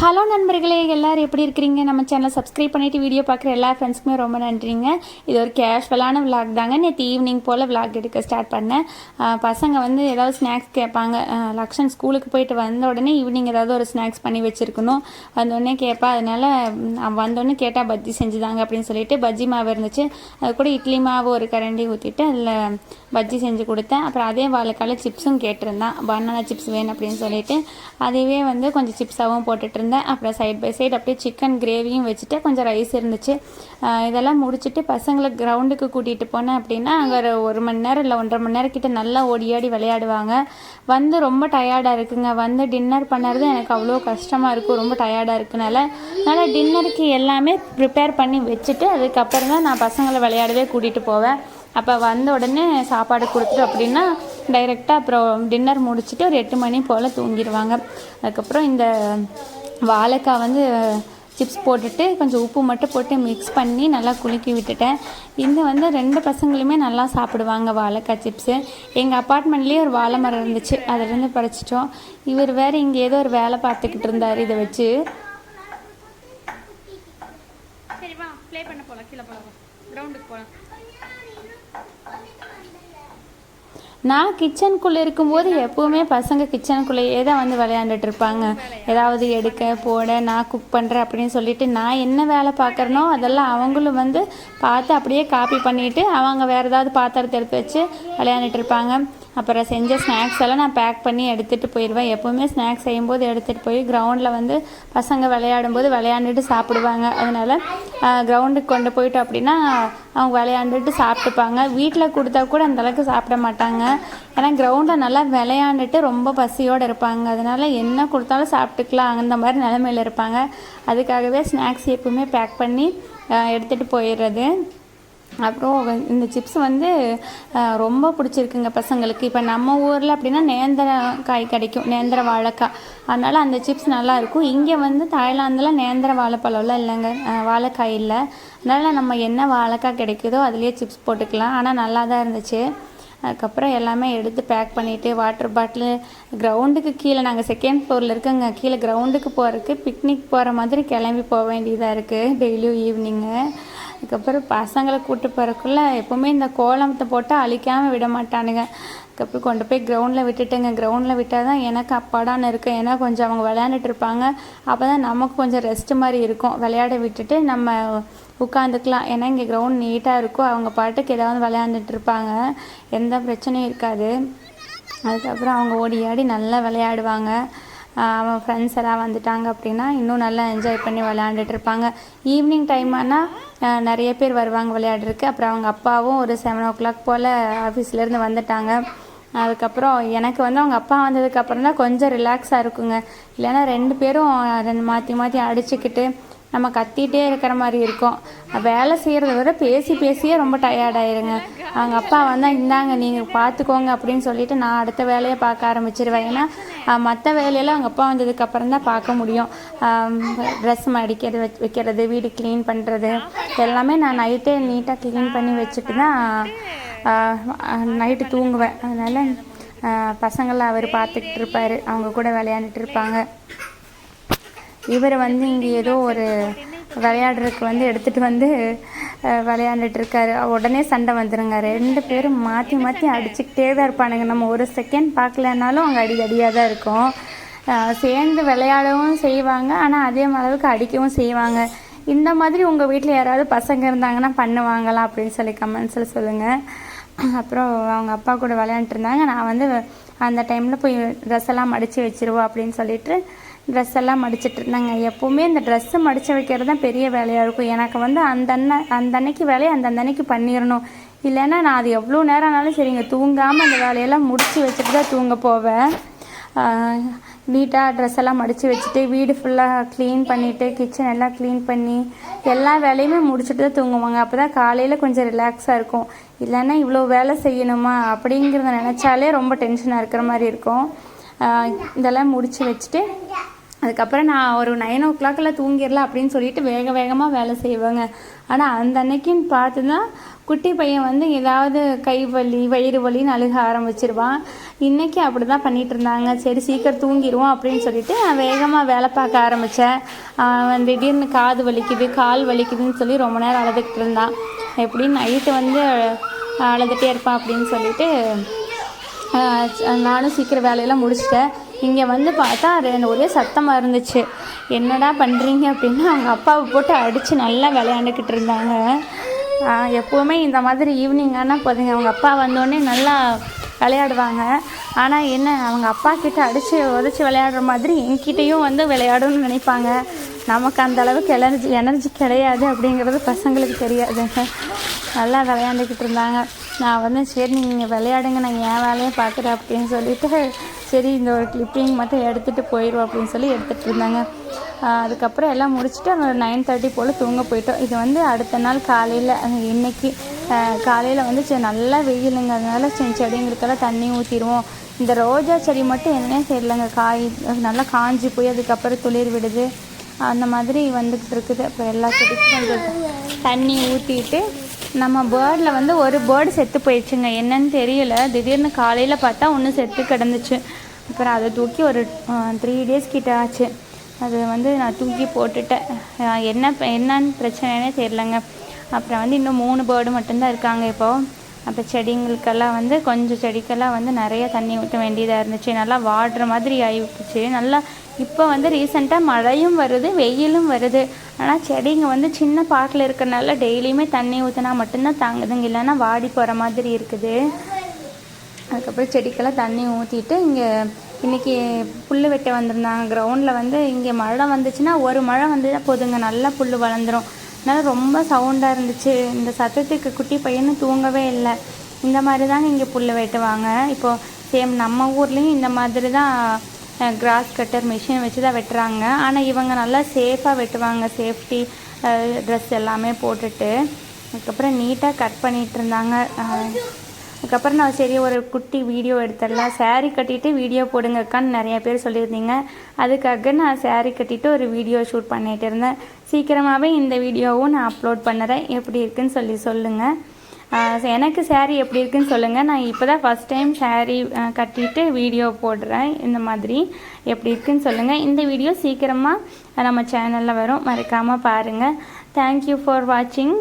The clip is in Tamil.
ஹலோ நண்பர்களே எல்லோரும் எப்படி இருக்கிறீங்க? நம்ம சேனலை சப்ஸ்கிரைப் பண்ணிட்டு வீடியோ பார்க்குற எல்லா ஃப்ரெண்ட்ஸ்க்குமே ரொம்ப நன்றிங்க. இது ஒரு கேஷுவலான விளாக் தாங்க. நேற்று ஈவினிங் போல் விளாக் எடுக்க ஸ்டார்ட் பண்ணேன். பசங்க வந்து ஏதாவது ஸ்நாக்ஸ் கேட்பாங்க. லக்ஷன் ஸ்கூலுக்கு போயிட்டு வந்த உடனே ஈவினிங் ஏதாவது ஒரு ஸ்நாக்ஸ் பண்ணி வச்சுருக்கணும். வந்தோடனே கேட்பா அதனால் அவன் வந்தோடனே கேட்டால் பஜ்ஜி செஞ்சுதாங்க அப்படின்னு சொல்லிட்டு பஜ்ஜி மாவு இருந்துச்சு. அது கூட இட்லி மாவு ஒரு கரண்டி ஊற்றிட்டு அதில் பஜ்ஜி செஞ்சு கொடுத்தேன். அப்புறம் அதே வாழைக்கால சிப்ஸும் கேட்டிருந்தான். பனானா சிப்ஸ் வேணும் அப்படின்னு சொல்லிட்டு. அதையே வந்து கொஞ்சம் சிப்ஸாகவும் போட்டுட்டு வச்சுருந்தேன் அப்புறம் சைட் பை சைடு அப்படியே சிக்கன் கிரேவியும் வச்சுட்டு கொஞ்சம் ரைஸ் இருந்துச்சு. இதெல்லாம் முடிச்சுட்டு பசங்களை கிரவுண்டுக்கு கூட்டிகிட்டு போனேன் அப்படின்னா அங்கே ஒரு ஒரு மணி நேரம் இல்லை ஒன்றரை மணி நேரம் கிட்ட நல்லா ஓடி ஆடி விளையாடுவாங்க. வந்து ரொம்ப டயர்டாக இருக்குங்க. வந்து டின்னர் பண்ணுறது எனக்கு அவ்வளோ கஷ்டமாக இருக்கும். ரொம்ப டயர்டாக இருக்குனால. அதனால் டின்னருக்கு எல்லாமே ப்ரிப்பேர் பண்ணி வச்சுட்டு அதுக்கப்புறம் தான் நான் பசங்களை விளையாடவே கூட்டிகிட்டு போவேன். அப்போ வந்த உடனே சாப்பாடு கொடுத்துட்டு அப்படின்னா டைரெக்டாக அப்புறம் டின்னர் முடிச்சுட்டு ஒரு எட்டு மணி போல் தூங்கிடுவாங்க. அதுக்கப்புறம் இந்த வாழைக்காய் வந்து சிப்ஸ் போட்டுட்டு கொஞ்சம் உப்பு மட்டும் போட்டு மிக்ஸ் பண்ணி நல்லா குலுக்கி விட்டுட்டேன். இந்த வந்து ரெண்டு பசங்களுமே நல்லா சாப்பிடுவாங்க வாழைக்காய் சிப்ஸு எங்கள் அப்பார்ட்மெண்ட்லேயே ஒரு வாழை மரம் இருந்துச்சு. அதிலேருந்து பறிச்சிட்டோம். இவர் வேறு இங்கே ஏதோ ஒரு வேலை பார்த்துக்கிட்டு இருந்தார் இதை வச்சு. சரி வா ப்ளே பண்ண போகலாம் கீழே போகலாம் கிரவுண்டுக்கு போகலாம் நான் கிச்சனுக்குள்ளே இருக்கும்போது எப்போவுமே பசங்க கிச்சனுக்குள்ளேயே தான் வந்து விளையாண்டுட்டு இருப்பாங்க. ஏதாவது எடுக்க போட நான் குக் பண்ணுறேன் அப்படின்னு சொல்லிட்டு நான் என்ன வேலை பார்க்குறனோ அதெல்லாம் அவங்களும் வந்து பார்த்து அப்படியே காப்பி பண்ணிட்டு அவங்க வேறு ஏதாவது பாத்திரத்தை எடுத்து வச்சு விளையாண்டுட்டு இருப்பாங்க. அப்புறம் செஞ்ச ஸ்நாக்ஸ் எல்லாம் நான் பேக் பண்ணி எடுத்துகிட்டு போயிடுவேன். எப்போவுமே ஸ்நாக்ஸ் செய்யும்போது எடுத்துகிட்டு போய் கிரவுண்டில் வந்து பசங்க விளையாடும்போது விளையாண்டுட்டு சாப்பிடுவாங்க. அதனால் கிரவுண்டுக்கு கொண்டு போயிட்டோம் அப்படின்னா அவங்க விளையாண்டுட்டு சாப்பிட்டுப்பாங்க. வீட்டில் கொடுத்தா கூட அந்த அளவுக்கு சாப்பிட மாட்டாங்க. ஏன்னா கிரவுண்டில் நல்லா விளையாண்டுட்டு ரொம்ப பசியோடு இருப்பாங்க. அதனால் என்ன கொடுத்தாலும் சாப்பிட்டுக்கலாம் அந்த மாதிரி நிலமையில இருப்பாங்க. அதுக்காகவே ஸ்நாக்ஸ் எப்பவுமே பேக் பண்ணி எடுத்துகிட்டு போயிடுறது. அப்புறம் இந்த சிப்ஸ் வந்து ரொம்ப பிடிச்சிருக்குங்க பசங்களுக்கு. இப்போ நம்ம ஊரில் அப்படின்னா நேந்திர காய் கிடைக்கும் நேந்திர வாழைக்காய். அதனால் அந்த சிப்ஸ் நல்லாயிருக்கும் இங்கே வந்து தாய்லாந்தில் நேந்திர வாழைப்பழம்லாம் இல்லைங்க. வாழைக்காய் இல்லை. அதனால் நம்ம என்ன வாழைக்காய் கிடைக்குதோ அதுலேயே சிப்ஸ் போட்டுக்கலாம். ஆனால் நல்லா தான் இருந்துச்சு. அதுக்கப்புறம் எல்லாமே எடுத்து பேக் பண்ணிவிட்டு வாட்டர் பாட்டிலு கிரவுண்டுக்கு கீழே நாங்கள் செகண்ட் ஃப்ளோரில் இருக்கோங்க. கீழே கிரவுண்டுக்கு போகிறதுக்கு பிக்னிக் போகிற மாதிரி கிளம்பி போக வேண்டியதாக இருக்குது டெய்லியும் ஈவினிங்கு அதுக்கப்புறம் பசங்களை கூப்பிட்டு போகிறக்குள்ளே எப்போவுமே இந்த கோலத்தை போட்டு அழிக்காமல் விட மாட்டானுங்க. அதுக்கப்புறம் கொண்டு போய் கிரவுண்டில் விட்டுட்டுங்க. கிரவுண்டில் விட்டால் தான் எனக்கு அப்பாடான்னு இருக்கும் ஏன்னா கொஞ்சம் அவங்க விளையாண்டுட்டு இருப்பாங்க. அப்போ தான் நமக்கு கொஞ்சம் ரெஸ்ட் மாதிரி இருக்கும். விளையாட விட்டுட்டு நம்ம உட்காந்துக்கலாம். ஏன்னா இங்கே கிரவுண்ட் நீட்டாக இருக்கும். அவங்க பாட்டுக்கு ஏதாவது விளையாண்டுட்டு இருப்பாங்க. எந்த பிரச்சனையும் இருக்காது. அதுக்கப்புறம் அவங்க ஓடி ஆடி நல்லா விளையாடுவாங்க. அவன் ஃப்ரெண்ட்ஸ் எல்லாம் வந்துட்டாங்க அப்படின்னா இன்னும் நல்லா என்ஜாய் பண்ணி விளையாண்டுட்டு இருப்பாங்க. ஈவினிங் டைம் ஆனால் நிறைய பேர் வருவாங்க விளையாடுறதுக்கு. அப்புறம் அவங்க அப்பாவும் ஒரு செவன் ஓ கிளாக் போல் ஆஃபீஸ்லேருந்து வந்துட்டாங்க. அதுக்கப்புறம் எனக்கு வந்து அவங்க அப்பா வந்ததுக்கப்புறம் தான் கொஞ்சம் ரிலாக்ஸாக இருக்குங்க. இல்லைன்னா ரெண்டு பேரும் ரெண்டு மாற்றி மாற்றி அடிச்சுக்கிட்டு நம்ம கத்திகிட்டே இருக்கிற மாதிரி இருக்கும். வேலை செய்கிறத விட பேசி பேசியே ரொம்ப டயர்டாயிருங்க அவங்க அப்பா வந்தால் இந்தாங்க நீங்கள் பார்த்துக்கோங்க அப்படின்னு சொல்லிட்டு நான் அடுத்த வேலையை பார்க்க ஆரம்பிச்சிருவேன். ஏன்னா மற்ற வேலையெல்லாம் அவங்க அப்பா வந்ததுக்கப்புறம் தான் பார்க்க முடியும். ட்ரெஸ் மடிக்கிறது வச் வைக்கிறது வீடு க்ளீன் பண்ணுறது எல்லாமே நான் நைட்டே நீட்டாக க்ளீன் பண்ணி வச்சுட்டு தான் நைட்டு தூங்குவேன். அதனால் பசங்களை அவர் பார்த்துக்கிட்டு இருப்பார். அவங்க கூட விளையாண்டுட்டு இருப்பாங்க. இவர் வந்து இங்கே ஏதோ ஒரு விளையாடுறதுக்கு வந்து எடுத்துகிட்டு வந்து விளையாண்டுட்டு இருக்காரு. உடனே சண்டை வந்துருங்க. ரெண்டு பேரும் மாற்றி மாற்றி அடிச்சுக்கிட்டே தான் இருப்பானுங்க. நம்ம ஒரு செகண்ட் பார்க்கலனாலும் அங்கே அடி அடியாக தான் இருக்கும். சேர்ந்து விளையாடவும் செய்வாங்க. ஆனால் அதே அளவுக்கு அடிக்கவும் செய்வாங்க. இந்த மாதிரி உங்கள் வீட்டில் யாராவது பசங்க இருந்தாங்கன்னா பண்ணுவாங்களா? அப்படின்னு சொல்லி கமெண்ட்ஸில் சொல்லுங்கள் அப்புறம் அவங்க அப்பா கூட விளையாண்டுட்டு இருந்தாங்க. நான் வந்து அந்த டைமில் போய் ட்ரெஸ் எல்லாம் மடித்து வச்சிருவோம் அப்படின்னு சொல்லிட்டு ட்ரெஸ் எல்லாம் மடிச்சிட்டு இருந்தாங்க. எப்போவுமே இந்த ட்ரெஸ்ஸை மடித்து வைக்கிறது தான் பெரிய வேலையாக இருக்கும். எனக்கு வந்து அந்த அன்ன அந்த அன்னைக்கு வேலையை அந்த அன்னைக்கு பண்ணிடணும் இல்லைன்னா நான் அது எவ்வளோ நேரம் ஆனாலும் சரிங்க தூங்காமல் அந்த வேலையெல்லாம் முடித்து வச்சுட்டு தான் தூங்க போவேன். நீட்டாக ட்ரெஸ் எல்லாம் மடித்து வச்சுட்டு வீடு ஃபுல்லாக க்ளீன் பண்ணிவிட்டு கிச்சன் எல்லாம் க்ளீன் பண்ணி எல்லா வேலையுமே முடிச்சுட்டு தான் தூங்குவாங்க. அப்போ தான் காலையில் கொஞ்சம் ரிலாக்ஸாக இருக்கும். இல்லைன்னா இவ்வளோ வேலை செய்யணுமா அப்படிங்கிறத நினச்சாலே ரொம்ப டென்ஷனாக இருக்கிற மாதிரி இருக்கும். இதெல்லாம் முடித்து வச்சுட்டு அதுக்கப்புறம் நான் ஒரு நைன் ஓ கிளாக்கில் தூங்கிடலாம் அப்படின்னு சொல்லிட்டு வேக வேகமாக வேலை செய்வேங்க. ஆனால் அந்த அன்னைக்குன்னு பார்த்து தான் குட்டி பையன் வந்து ஏதாவது கை வலி வயிறு வலின்னு அழுக ஆரம்பிச்சிருவான். இன்றைக்கி அப்படி தான் பண்ணிகிட்டு இருந்தாங்க. சரி சீக்கிரம் தூங்கிடுவோம் அப்படின்னு சொல்லிட்டு நான் வேகமாக வேலை பார்க்க ஆரம்பித்தேன் திடீர்னு காது வலிக்குது கால் வலிக்குதுன்னு சொல்லி ரொம்ப நேரம் அழுதுகிட்டு இருந்தான். எப்படின்னு நைட்டு வந்து அழுதுகிட்டே இருப்பான் அப்படின்னு சொல்லிட்டு நானும் சீக்கிரம் வேலையெல்லாம் முடிச்சிட்டேன். இங்கே வந்து பார்த்தா ரெண்டு ஒரே சத்தமாக இருந்துச்சு. என்னடா பண்ணுறீங்க அப்படின்னு அவங்க அப்பாவை போட்டு அடித்து நல்லா விளையாண்டுக்கிட்டு இருந்தாங்க. எப்போவுமே இந்த மாதிரி ஈவினிங் ஆனால் போதுங்க அவங்க அப்பா வந்தோடனே நல்லா விளையாடுவாங்க. ஆனால் என்ன அவங்க அப்பா கிட்ட அடித்து உதச்சி விளையாடுற மாதிரி என்கிட்டயும் வந்து விளையாடணும்னு நினைப்பாங்க. நமக்கு அந்த அளவுக்கு எனர்ஜி எனர்ஜி கிடையாது அப்படிங்கிறது பசங்களுக்கு தெரியாதுங்க நல்லா விளையாண்டுக்கிட்டு இருந்தாங்க. நான் வந்து சரி நீங்கள் விளையாடுங்க நான் என் வேலையை பார்க்குறேன் அப்படின்னு சொல்லிட்டு சரி இந்த ஒரு கிளிப்பிங் மட்டும் எடுத்துகிட்டு போயிடுவோம் அப்படின்னு சொல்லி எடுத்துகிட்டு இருந்தாங்க. அதுக்கப்புறம் எல்லாம் முடிச்சுட்டு ஒரு நைன் தேர்ட்டி போல் தூங்க போயிட்டோம். இது வந்து அடுத்த நாள் காலையில் இன்றைக்கி காலையில் வந்து சரி நல்லா வெயிலுங்க. அதனால செடிங்களுக்கெல்லாம் தண்ணி ஊற்றிடுவோம் இந்த ரோஜா செடி மட்டும் என்னன்னே தெரியலங்க. காய் நல்லா காஞ்சி போய் அதுக்கப்புறம் துளிர் விடுது. அந்த மாதிரி வந்துக்கிட்டு இருக்குது. அப்புறம் எல்லா செடிக்கும் தண்ணி ஊற்றிட்டு நம்ம பேர்டில் வந்து ஒரு பேர்டு செத்து போயிடுச்சுங்க. என்னன்னு தெரியல. திடீர்னு காலையில் பார்த்தா ஒன்று செத்து கிடந்துச்சு. அப்புறம் அதை தூக்கி ஒரு த்ரீ டேஸ் கிட்ட ஆச்சு. அது வந்து நான் தூக்கி போட்டுட்டேன். என்ன என்னன்னு பிரச்சனைனே தெரிலங்க அப்புறம் வந்து இன்னும் மூணு பேர்டு மட்டும்தான் இருக்காங்க இப்போது அப்போ செடிங்களுக்கெல்லாம் வந்து கொஞ்சம் செடிக்கெல்லாம் வந்து நிறைய தண்ணி ஊற்ற வேண்டியதாக இருந்துச்சு. நல்லா வாடுற மாதிரி ஆகிடுச்சு நல்லா இப்போ வந்து ரீசெண்டாக மழையும் வருது வெயிலும் வருது. ஆனால் செடிங்க வந்து சின்ன பாட்டில் இருக்கிறனால டெய்லியுமே தண்ணி ஊற்றினா மட்டும்தான் தாங்குதுங்க. இல்லைன்னா வாடி போகிற மாதிரி இருக்குது. அதுக்கப்புறம் செடிக்கெல்லாம் தண்ணி ஊற்றிட்டு இங்கே இன்றைக்கி புல் வெட்ட வந்திருந்தாங்க. கிரவுண்டில் வந்து இங்கே மழை வந்துச்சுன்னா ஒரு மழை வந்து போதுங்க. நல்லா புல் வளர்ந்துடும் அதனால் ரொம்ப சவுண்டாக இருந்துச்சு. இந்த சத்தத்துக்கு குட்டி பையனும் தூங்கவே இல்லை. இந்த மாதிரி தாங்க இங்கே புல் வெட்டுவாங்க. இப்போது சேம் நம்ம ஊர்லேயும் இந்த மாதிரி தான் கிராஸ் கட்டர் மிஷின் வச்சு தான் வெட்டுறாங்க. ஆனால் இவங்க நல்லா சேஃபாக வெட்டுவாங்க. சேஃப்டி ட்ரெஸ் எல்லாமே போட்டுட்டு. அதுக்கப்புறம் நீட்டாக கட் பண்ணிகிட்டு இருந்தாங்க. அதுக்கப்புறம் நான் சரி ஒரு குட்டி வீடியோ எடுத்துடலாம். சேரீ கட்டிட்டு வீடியோ போடுங்கக்கான்னு நிறைய பேர் சொல்லியிருந்தீங்க. அதுக்காக நான் சேரீ கட்டிட்டு ஒரு வீடியோ ஷூட் பண்ணிட்டு இருந்தேன். சீக்கிரமாகவே இந்த வீடியோவும் நான் அப்லோட் பண்ணுறேன். எப்படி இருக்குன்னு சொல்லி சொல்லுங்கள் எனக்கு சேரீ எப்படி இருக்குன்னு சொல்லுங்கள் நான் இப்போ தான் ஃபஸ்ட் டைம் சேரீ கட்டிட்டு வீடியோ போடுறேன். இந்த மாதிரி எப்படி இருக்குன்னு சொல்லுங்கள் இந்த வீடியோ சீக்கிரமாக நம்ம சேனலில் வரும். மறக்காமல் பாருங்கள் தேங்க்யூ ஃபார் வாட்சிங்